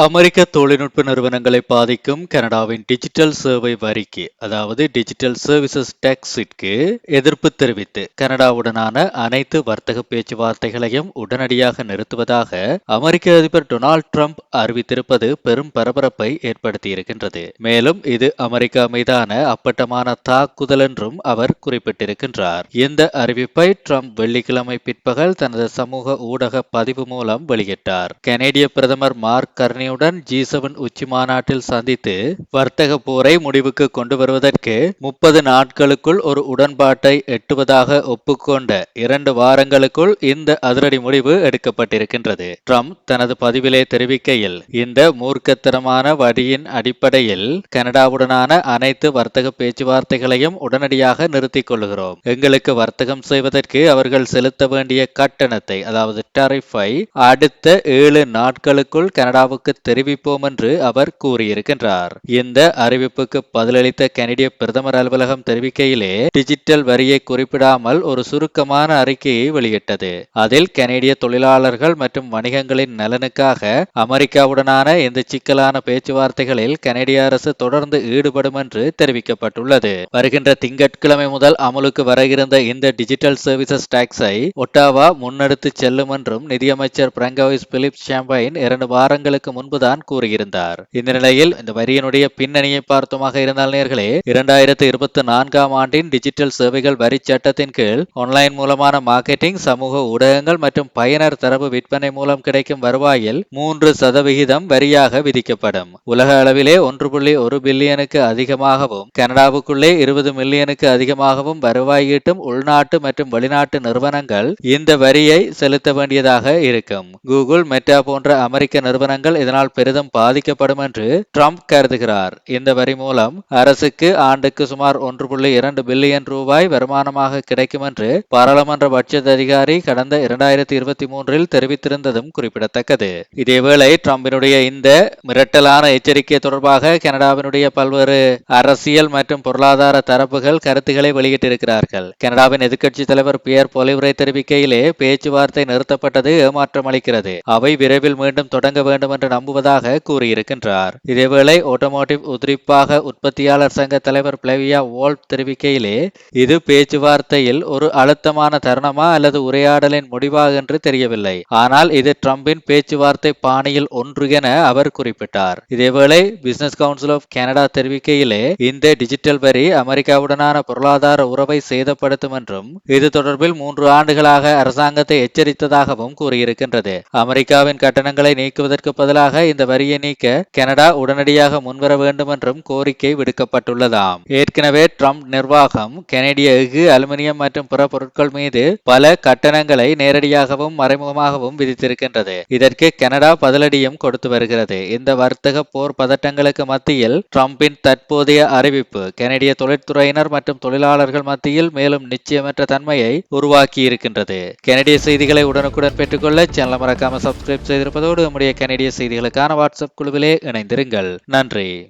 அமெரிக்க தொழில்நுட்ப நிறுவனங்களை பாதிக்கும் கனடாவின் டிஜிட்டல் சேவை வரிக்கு அதாவது டிஜிட்டல் சர்வீசஸ் டாக்ஸிற்கு எதிர்ப்பு தெரிவித்து கனடாவுடனான அனைத்து வர்த்தக பேச்சுவார்த்தைகளையும் உடனடியாக நிறுத்துவதாக அமெரிக்க அதிபர் டொனால்ட் ட்ரம்ப் அறிவித்திருப்பது பெரும் பரபரப்பை ஏற்படுத்தியிருக்கின்றது. மேலும் இது அமெரிக்கா மீதான அப்பட்டமான தாக்குதல் என்றும் அவர் குறிப்பிட்டிருக்கின்றார். இந்த அறிவிப்பை ட்ரம்ப் வெள்ளிக்கிழமை பிற்பகல் தனது சமூக ஊடக பதிவு மூலம் வெளியிட்டார். கனேடிய பிரதமர் மார்க் ஜெர்மனியுடன் ஜி செவன் உச்சி மாநாட்டில் சந்தித்து வர்த்தக போரை முடிவுக்கு கொண்டு வருவதற்கு முப்பது நாட்களுக்குள் ஒரு உடன்பாட்டை எட்டுவதாக ஒப்புக்கொண்ட இரண்டு வாரங்களுக்குள் இந்த அதிரடி முடிவு எடுக்கப்பட்டிருக்கின்றது. ட்ரம்ப் தனது பதிவிலே தெரிவிக்கையில் இந்த மூர்க்கத்தனமான வடியின் அடிப்படையில் கனடாவுடனான அனைத்து வர்த்தக பேச்சுவார்த்தைகளையும் உடனடியாக நிறுத்திக் கொள்கிறோம் எங்களுக்கு வர்த்தகம் செய்வதற்கு அவர்கள் செலுத்த வேண்டிய கட்டணத்தை அதாவது டரிஃபை அடுத்த ஏழு நாட்களுக்குள் கனடாவுக்கு தெரிவிப்போம் என்று அவர் கூறியிருக்கின்றார். இந்த அறிவிப்புக்கு பதிலளித்த கனடிய பிரதமர் அலுவலகம் தெரிவிக்கையிலே டிஜிட்டல் வரியை குறிப்பிடாமல் ஒரு சுருக்கமான அறிக்கையை வெளியிட்டது. அதில் கனடிய தொழிலாளர்கள் மற்றும் வணிகங்களின் நலனுக்காக அமெரிக்காவுடனான இந்த சிக்கலான பேச்சுவார்த்தைகளில் கனேடிய அரசு தொடர்ந்து ஈடுபடும் என்று தெரிவிக்கப்பட்டுள்ளது. வருகின்ற திங்கட்கிழமை முதல் அமலுக்கு வர இருந்த இந்த டிஜிட்டல் சர்வீசஸ் டாக்ஸை ஒட்டாவா முன்னெடுத்து செல்லும் என்றும் நிதியமைச்சர் பிரங்கோவிஸ் பிலிப் ஷாம்பைன் இரண்டு வாரங்களுக்கு முன்புதான் கூறியிருந்தார். இந்த நிலையில் இந்த வரியினுடைய பின்னணியை பார்த்தோமாக இருந்தால் நேர்களே இரண்டாயிரத்து இருபத்தி நான்காம் ஆண்டின் டிஜிட்டல் சேவைகள் வரி சட்டத்தின் கீழ் ஆன்லைன் மூலமான மார்க்கெட்டிங் சமூக ஊடகங்கள் மற்றும் பயனர் தரவு விற்பனை மூலம் கிடைக்கும் வருவாயில் மூன்று சதவிகிதம் வரியாக விதிக்கப்படும். உலக அளவிலே ஒன்று புள்ளி ஒரு பில்லியனுக்கு அதிகமாகவும் கனடாவுக்குள்ளே இருபது மில்லியனுக்கு அதிகமாகவும் வருவாய் ஈட்டும் உள்நாட்டு மற்றும் வெளிநாட்டு நிறுவனங்கள் இந்த வரியை செலுத்த வேண்டியதாக இருக்கும். கூகுள் மெட்டா போன்ற அமெரிக்க நிறுவனங்கள் இதனால் பெரிதும் பாதிக்கப்படும் என்று ட்ரம்ப் கருதுகிறார். இந்த வரி மூலம் அரசுக்கு ஆண்டுக்கு சுமார் ஒன்று புள்ளி இரண்டு பில்லியன் ரூபாய் வருமானமாக கிடைக்கும் என்று பாராளுமன்ற பட்ஜெட் அதிகாரி கடந்த இரண்டாயிரத்தி இருபத்தி மூன்றில் தெரிவித்திருந்ததும் குறிப்பிடத்தக்கது. இதேவேளை ட்ரம்பினுடைய இந்த மிரட்டலான எச்சரிக்கை தொடர்பாக கனடாவினுடைய பல்வேறு அரசியல் மற்றும் பொருளாதார தரப்புகள் கருத்துக்களை வெளியிட்டிருக்கிறார்கள். கனடாவின் எதிர்க்கட்சி தலைவர் பியர் பொலிவுரை தெரிவிக்கையிலே பேச்சுவார்த்தை நிறுத்தப்பட்டது ஏமாற்றம் அளிக்கிறது அவை விரைவில் மீண்டும் தொடங்க வேண்டும் என்று நம்புவதாக கூறியிருக்கின்றார். இதேவேளை ஆட்டோமோட்டிவ் உதிரிப்பாக உற்பத்தியாளர் சங்க தலைவர் பிளவியா வால்ட் தெரிவிக்கையிலே இது பேச்சுவார்த்தையில் ஒரு அழுத்தமான தருணமா அல்லது உரையாடலின் முடிவா என்று தெரியவில்லை. ஆனால் இது டிரம்பின் பேச்சுவார்த்தை பாணியில் ஒன்று என அவர் குறிப்பிட்டார். இதேவேளை பிசினஸ் கவுன்சில் ஆஃப் கனடா தெரிவிக்கையிலே இந்த டிஜிட்டல் வரி அமெரிக்காவுடனான பொருளாதார உறவை சேதப்படுத்தும் என்றும் இது தொடர்பில் மூன்று ஆண்டுகளாக அரசாங்கத்தை எச்சரித்ததாகவும் கூறியிருக்கின்றது. அமெரிக்காவின் கட்டணங்களை நீக்குவதற்கு பதிலாக இந்த வரியை நீக்க கனடா உடனடியாக முன்வர வேண்டும் என்றும் கோரிக்கை விடுக்கப்பட்டுள்ளதாம். ஏற்கனவே ட்ரம்ப் நிர்வாகம் கனேடிய எஃகு அலுமினியம் மற்றும் பிற பொருட்கள் மீது பல கட்டணங்களை நேரடியாகவும் மறைமுகமாகவும் விதித்திருக்கின்றது. இதற்கு கனடா பதிலடியும் கொடுத்து வருகிறது. இந்த வர்த்தக போர் பதட்டங்களுக்கு மத்தியில் ட்ரம்பின் தற்போதைய அறிவிப்பு கனடிய தொழிற்துறையினர் மற்றும் தொழிலாளர்கள் மத்தியில் மேலும் நிச்சயமற்ற தன்மையை உருவாக்கி இருக்கின்றது கனடிய செய்திகளை உடனுக்குடன் பெற்றுக்கொள்ள சேனல் மறக்காம சப்ஸ்கிரைப் செய்திருப்பதோடு நம்முடைய கனடிய செய்திகளுக்கான வாட்ஸ்அப் குழுவிலே இணைந்திருங்கள். நன்றி.